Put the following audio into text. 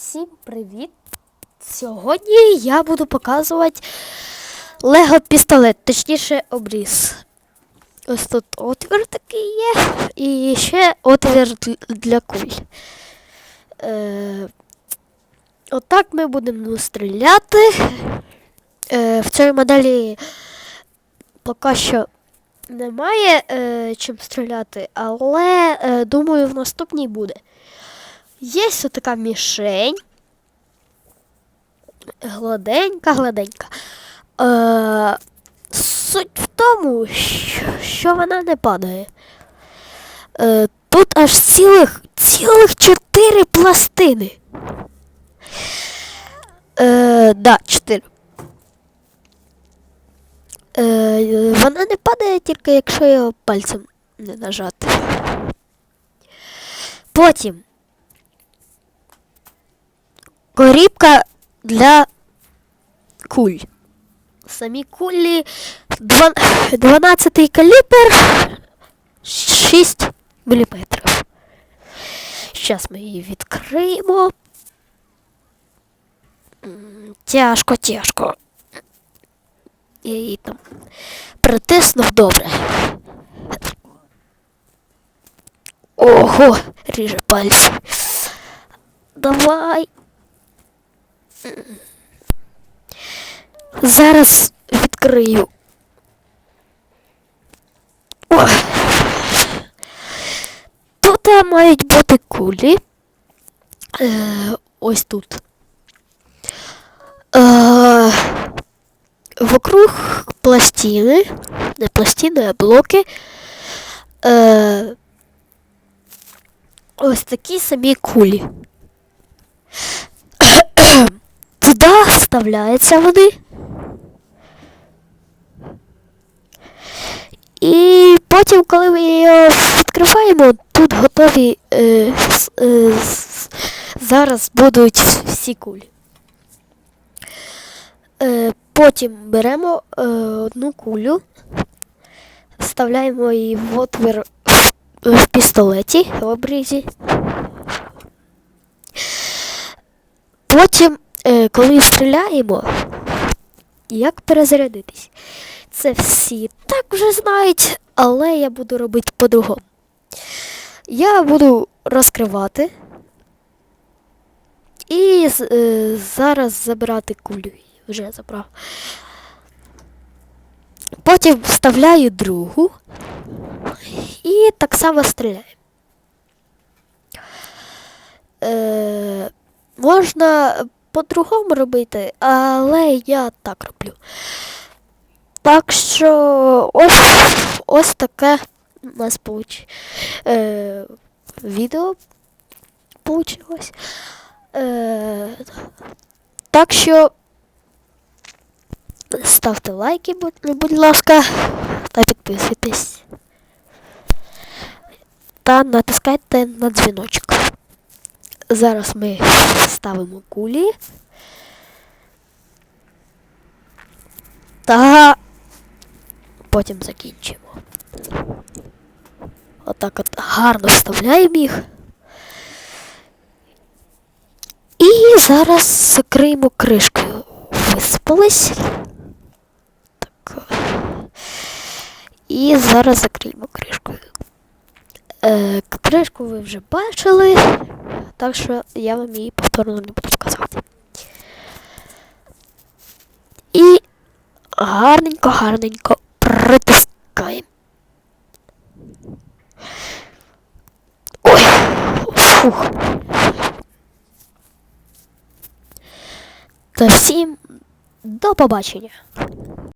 Всім привіт! Сьогодні я буду показувати Лего пістолет, точніше обріз. Ось тут отвір такий є, і ще отвір для куль. Е, отак ми будемо стріляти. Е, в цій моделі поки що немає е, чим стріляти, але е, думаю, в наступній буде. Є така мішень. Гладенька, гладенька. Е, суть в тому, що, вона не падає. Е, тут аж цілих, цілих чотири пластини. Е, да, чотири. Е, вона не падає тільки якщо його пальцем не нажати. Потім корібка для куль. Самі кулі два- 12 калібр 6 мм. Зараз ми її відкриємо. Тяжко, тяжко. Я її там притиснув добре. Ого, ріже пальці. Давай. Зараз відкрию. О. Тут е, мають бути кулі. Е, ось тут. Е, вокруг пластини, не пластини, а блоки. Е, ось такі самі кулі. Вставляються вони. І потім, коли ми його відкриваємо, тут готові е, е, зараз будуть всі кулі. Е, потім беремо е, одну кулю, вставляємо її в отвір в, в пістолеті в обрізі. Потім, е, коли стріляємо, як перезарядитись? Це всі так вже знають, але я буду робити по-другому. Я буду розкривати і е, зараз забирати кулю. Вже забрав. Потім вставляю другу і так само стріляю. Е, можна по-другому робити, але я так роблю. Так що ось, ось таке у нас получ... е, відео получилось. Е, так що ставте лайки, будь, будь ласка, та підписуйтесь. Та натискайте на дзвіночок. Зараз ми ставимо кулі. Та потім закінчимо. Отак от гарно вставляємо їх. І зараз закриємо кришкою. Висипались. Так. І зараз закриємо кришкою. Е, кришку ви вже бачили, так що я вам її повторно не буду показувати. І гарненько, гарненько притискаємо. Ой, фух. Та всім до побачення.